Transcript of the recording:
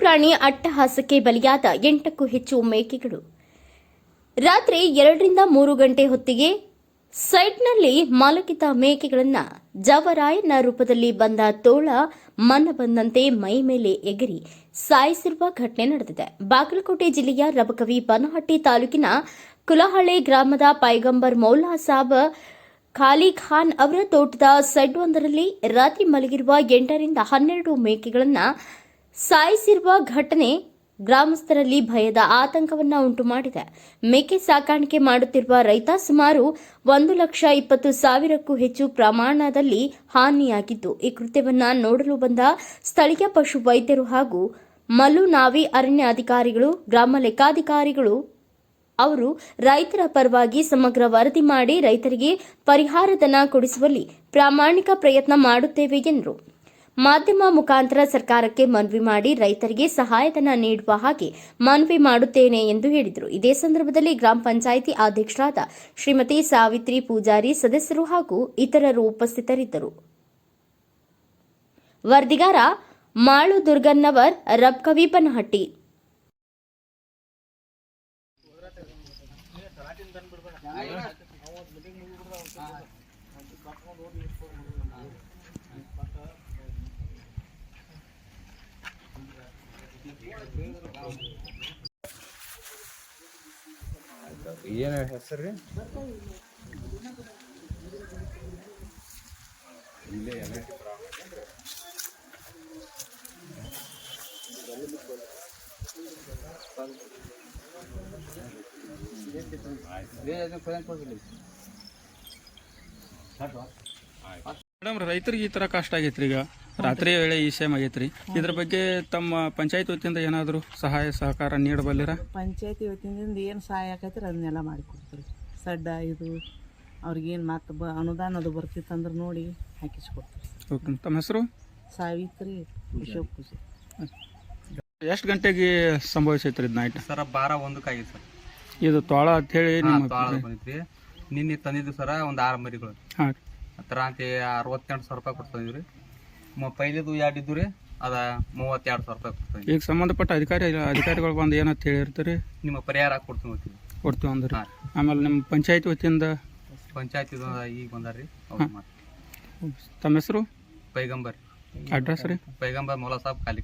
ಪ್ರಾಣಿ ಅಟ್ಟಹಾಸಕ್ಕೆ ಬಲಿಯಾದ ಎಂಟಕ್ಕೂ ಹೆಚ್ಚು ಮೇಕೆಗಳು. ರಾತ್ರಿ ಎರಡರಿಂದ ಮೂರು ಗಂಟೆ ಹೊತ್ತಿಗೆ ಸೈಟ್ನಲ್ಲಿ ಮಲಗಿದ ಮೇಕೆಗಳನ್ನು ಜವರಾಯನ ರೂಪದಲ್ಲಿ ಬಂದ ತೋಳ ಮನ ಬಂದಂತೆ ಮೈ ಮೇಲೆ ಎಗರಿ ಸಾಯಿಸಿರುವ ಘಟನೆ ನಡೆದಿದೆ. ಬಾಗಲಕೋಟೆ ಜಿಲ್ಲೆಯ ರಬಕವಿ ಬನಹಟ್ಟಿ ತಾಲೂಕಿನ ಕುಲಹಳ್ಳಿ ಗ್ರಾಮದ ಪೈಗಂಬರ್ ಮೌಲಾ ಸಾಬ್ ಖಾಲಿ ಖಾನ್ ಅವರ ತೋಟದ ಸೆಡ್ ಒಂದರಲ್ಲಿ ರಾತ್ರಿ ಮಲಗಿರುವ ಎಂಟರಿಂದ ಹನ್ನೆರಡು ಮೇಕೆಗಳನ್ನು ಸಾಯಿಸಿರುವ ಘಟನೆ ಗ್ರಾಮಸ್ಥರಲ್ಲಿ ಭಯದ ಆತಂಕವನ್ನ ಉಂಟು ಮಾಡಿದೆ ಮೇಕೆ ಸಾಕಾಣಿಕೆ ಮಾಡುತ್ತಿರುವ ರೈತ ಸುಮಾರು ಒಂದು ಲಕ್ಷ ಇಪ್ಪತ್ತು ಸಾವಿರಕ್ಕೂ ಹೆಚ್ಚು ಪ್ರಮಾಣದಲ್ಲಿ ಹಾನಿಯಾಗಿದ್ದು, ಈ ಕೃತ್ಯವನ್ನ ನೋಡಲು ಬಂದ ಸ್ಥಳೀಯ ಪಶು ವೈದ್ಯರು ಹಾಗೂ ಮಲುನಾವಿ ಅರಣ್ಯ ಅಧಿಕಾರಿಗಳು, ಗ್ರಾಮ ಲೆಕ್ಕಾಧಿಕಾರಿಗಳು, ಅವರು ರೈತರ ಪರವಾಗಿ ಸಮಗ್ರ ವರದಿ ಮಾಡಿ ರೈತರಿಗೆ ಪರಿಹಾರಧನ ಕೊಡಿಸುವಲ್ಲಿ ಪ್ರಾಮಾಣಿಕ ಪ್ರಯತ್ನ ಮಾಡುತ್ತೇವೆ ಎಂದರು. ಮಾಧ್ಯಮ ಮುಖಾಂತರ ಸರ್ಕಾರಕ್ಕೆ ಮನವಿ ಮಾಡಿ ರೈತರಿಗೆ ಸಹಾಯಧನ ನೀಡುವ ಹಾಗೆ ಮನವಿ ಮಾಡುತ್ತೇನೆ ಎಂದು ಹೇಳಿದರು. ಇದೇ ಸಂದರ್ಭದಲ್ಲಿ ಗ್ರಾಮ ಪಂಚಾಯಿತಿ ಅಧ್ಯಕ್ಷರಾದ ಶ್ರೀಮತಿ ಸಾವಿತ್ರಿ ಪೂಜಾರಿ ಸದಸ್ಯರು ಹಾಗೂ ಇತರರು ಉಪಸ್ಥಿತರಿದ್ದರು. ವರದಿಗಾರ ಮಾಳು ದುರ್ಗನ್ನವರ್ ರಬ್ಕವಿಪನಹಟ್ಟಿ ಏನು ಹೆಸರು? ರೀ ಮೇಡಮ್ ರೈತರಿಗೆ ಈ ಥರ ಕಷ್ಟ ಆಗೈತ್ರಿ ಈಗ? ರಾತ್ರಿ ವೇಳೆ ಈ ಸೇಮ್ ಆಗೈತ್ರಿ. ಇದ್ರ ಬಗ್ಗೆ ತಮ್ಮ ಪಂಚಾಯತ್ ವತಿಯಿಂದ ಏನಾದರೂ ಸಹಾಯ ಸಹಕಾರ ನೀಡಬಲ್ಲಿರ? ಪಂಚಾಯತಿ ವತಿಯಿಂದ ಏನು ಸಹಾಯ ಆಕೈತ್ರಿ ಅದನ್ನೆಲ್ಲ ಮಾಡಿಕೊಡ್ತೀವಿ ಸಡ್ಡ ಇದು ಅವ್ರಿಗೇನು ಮತ್ತೆ ಬ ಅನುದಾನ ಅದು ಬರ್ತಿತ್ತಂದ್ರೆ ನೋಡಿ ಹಾಕಿಸ್ಕೊಡ್ತೀವಿ. ಓಕೆ ತಮ್ಮ ಹೆಸರು? ಸಾವಿತ್ರಿ ಅಶೋಕ್ ಪೂಜೆ. ಎಷ್ಟು ಗಂಟೆಗೆ ಸಂಭವಿಸೈತ್ರಿ ಇದು ನೈಟ್ ಸರ ಬಾರ ಒಂದಕ್ಕೆ ಆಗಿತ್ತು ಸರ್. ಇದು ತೋಳ ಅಂತೇಳಿ ನಿಮ್ಮ ನಿನ್ನೆ ತಂದಿದ್ದು ಸರ ಒಂದು ಆರು ಮರಿಗಳು. ಹಾಂ ಹತ್ರ ಅಂತ ಅರವತ್ತೆಂಟು ಸಾವಿರ ರೂಪಾಯಿ ಕೊಡ್ತಿದ್ವಿ ಮ ಪೈಲಿದು ಎರಡು ಇದ್ದು ರೀ ಅದ ಮೂವತ್ತೆರಡು ಸಾವಿರ ರೂಪಾಯಿ ಕೊಡ್ತೀವಿ ಈಗ ಸಂಬಂಧಪಟ್ಟ ಅಧಿಕಾರಿ ಅಧಿಕಾರಿಗಳು ಬಂದು ಏನಂತ ಹೇಳಿರ್ತಾರೆ? ನಿಮ್ಮ ಪರಿಹಾರ ಹಾಕಿ ಕೊಡ್ತೀವಿ ಅಂತೀವಿ. ಕೊಡ್ತೀವಿ ಅಂದ್ರೆ. ಹಾಂ. ಆಮೇಲೆ ನಿಮ್ಮ ಪಂಚಾಯತ್ ವತಿಯಿಂದ? ಪಂಚಾಯತ್ ಈಗ ಅವ್ರು ಮಾಡಿ ತಮ್ಮ ಹೆಸರು? ಪೈಗಂಬರ್. ಅಡ್ರೆಸ್ ರೀ? ಪೈಗಂಬರ್ ಮೊಲಸಾಬ್ ಸಾಬ್ ಖಾಲಿ